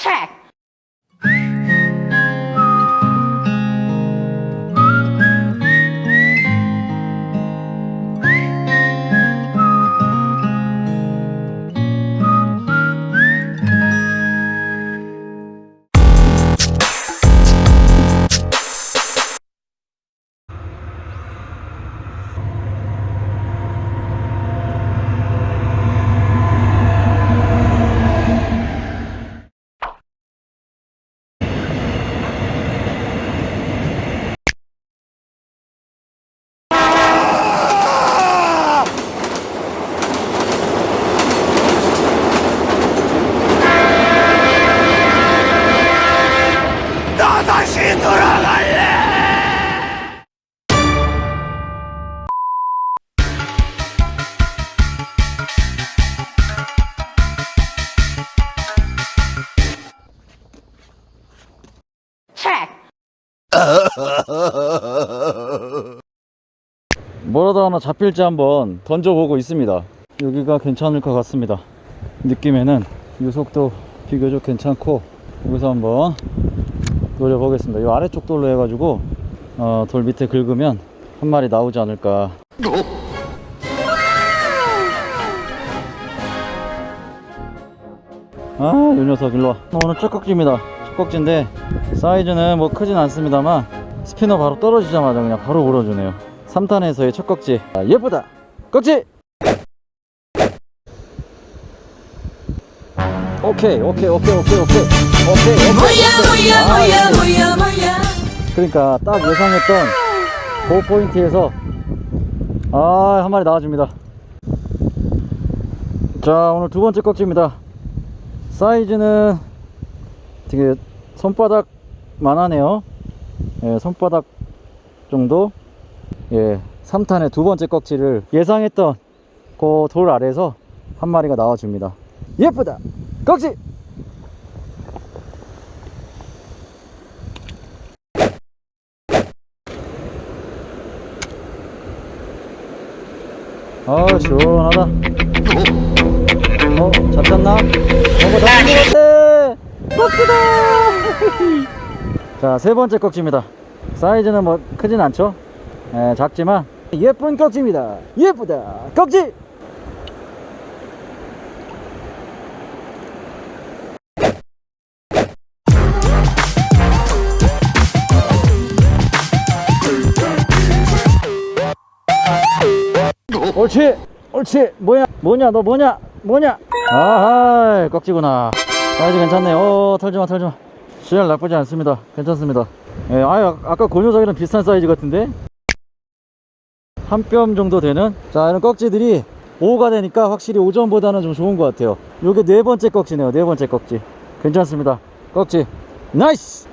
check. 뭐라도 하나 잡힐지 한번 던져보고 있습니다. 여기가 괜찮을 것 같습니다. 느낌에는 이 속도 비교적 괜찮고 여기서 한번 노려보겠습니다. 이 아래쪽 돌로 해가지고 어, 돌 밑에 긁으면 한 마리 나오지 않을까. 아, 이 녀석 일로 와. 오늘 첫 꼭지입니다. 첫 꼭지인데 사이즈는 뭐 크진 않습니다만 스피너 바로 떨어지자마자 그냥 바로 물어주네요. 3탄에서의 첫 꼭지. 아, 예쁘다. 꼭지. 오케이, 오케이, 오케이, 오케이, 오케이, 오케이, 오케이. 뭐야 뭐야 아, 뭐야 뭐야 뭐야 그러니까 딱 예상했던 그 포인트에서 아, 한 마리 나와줍니다. 자, 오늘 두 번째 꼭지입니다. 사이즈는 되게 손바닥만 하네요. 예, 손바닥 정도. 예, 3탄의 두 번째 꼭지를 예상했던 그 돌 아래에서 한 마리가 나와줍니다. 예쁘다! 꼭지! 아 시원하다 어 잡혔나? 잡힌 것 같아 꼭지다 자 세 번째 꼭지입니다. 사이즈는 뭐 크진 않죠? 예, 작지만 예쁜 꼭지입니다. 예쁘다. 꼭지! 옳지! 옳지! 뭐야? 뭐냐? 너 뭐냐? 뭐냐? 아하 꺽지구나. 사이즈 괜찮네. 어 털지마 털지마 씨알 나쁘지 않습니다. 괜찮습니다. 예, 아 아까 그 녀석이랑 비슷한 사이즈 같은데? 한 뼘 정도 되는? 자 이런 꺽지들이 5가 되니까 확실히 오전보다는 좀 좋은 것 같아요. 요게 네 번째 꺽지네요. 네 번째 꺽지. 괜찮습니다. 꺽지. 나이스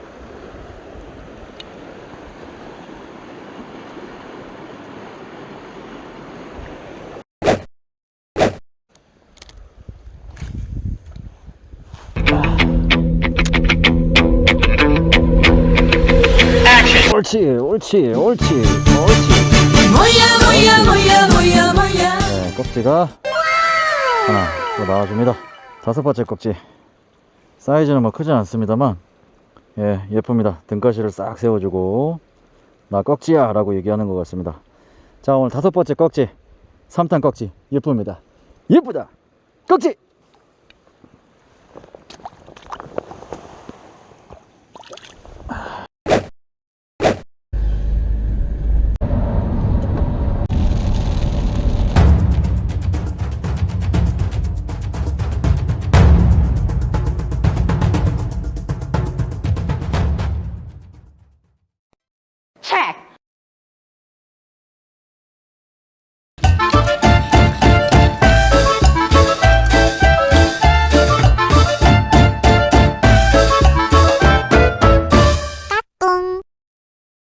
옳지 옳지 옳지 옳지 뭐야 뭐야 뭐야 뭐야 뭐야 네, 껍질가 하나 또 나와줍니다. 다섯 번째 껍질. 사이즈는 뭐 크지 않습니다만, 예, 예쁩니다. 등가시를 싹 세워주고, 나 꺽지야! 라고 얘기하는 것 같습니다. 자, 오늘 다섯 번째 꺽지. 3탄 꺽지. 예쁩니다. 예쁘다! 꺽지!